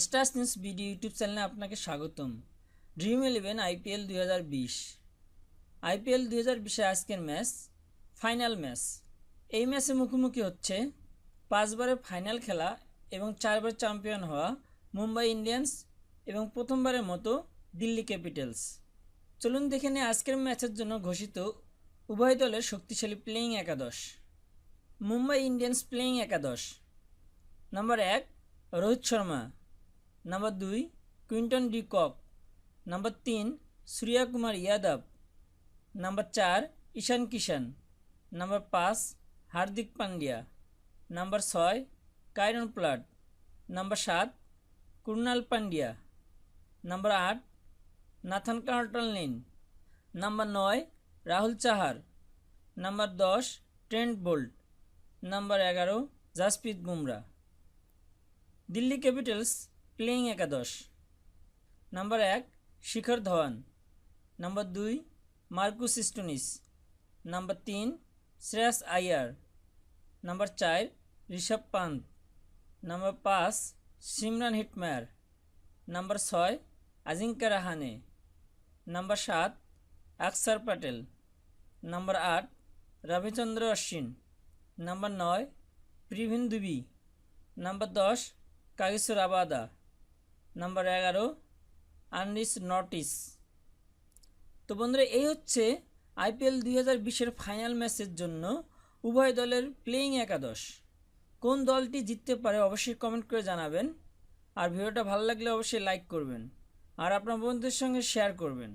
Stars news BD YouTube চ্যানেলে আপনাকে স্বাগতম। ড্রিম ইলেভেন আইপিএল দুই বিশ। আইপিএল দুই হাজার বিশে আজকের ম্যাচ ফাইনাল ম্যাচ এই ম্যাচে মুখোমুখি হচ্ছে পাঁচবারের ফাইনাল খেলা এবং চারবার চ্যাম্পিয়ন হওয়া মুম্বাই ইন্ডিয়ান্স এবং প্রথমবারের মতো দিল্লি ক্যাপিটালস। চলুন দেখে নিই আজকের ম্যাচের জন্য ঘোষিত উভয় দলের শক্তিশালী প্লেয়িং একাদশ। মুম্বাই ইন্ডিয়ান্স প্লেয়িং একাদশ। নাম্বার এক, রোহিত শর্মা। নাম্বার দুই কুইন্টন ডি কক নাম্বার তিন সূর্যা কুমার ইয়াদব নাম্বার চার ঈশান কিষান নাম্বার পাঁচ হার্দিক পান্ডিয়া নাম্বার ছয় কাইরন প্লাট নাম্বার সাত কুরনাল পান্ডিয়া নাম্বার আট নাথান কার্টন লিন নাম্বার নয় রাহুল চাহার নাম্বার দশ ট্রেন্ট বোল্ট নাম্বার এগারো জাসপ্রীত বুমরা দিল্লি ক্যাপিটালস প্লেয়িং একাদশ। নাম্বার এক, শিখর ধাওয়ান। নাম্বার দুই, মার্কুস স্টোনিস নাম্বার তিন, শ্রেয়াস আয়ার নাম্বার চার, ঋষভ পান্ত। নাম্বার পাঁচ, সিমরান হিটমায়ার। নাম্বার ছয় আজিঙ্কা রাহানে। নাম্বার সাত, আকসার প্যাটেল। নাম্বার আট, রবিচন্দ্র অশ্বিন। নাম্বার নয় প্রিভিন দুবি। নাম্বার দশ কাগিসুর আবাদা। নাম্বার এগারো আনরিস নটিস তো বন্ধুরা, এই হচ্ছে আইপিএল দুই হাজার বিশের ফাইনাল ম্যাচের জন্য উভয় দলের প্লেয়িং একাদশ। কোন দলটি জিততে পারে অবশ্যই কমেন্ট করে জানাবেন। আর ভিডিওটা ভালো লাগলে অবশ্যই লাইক করবেন। আর আপনার বন্ধুদের সঙ্গে শেয়ার করবেন।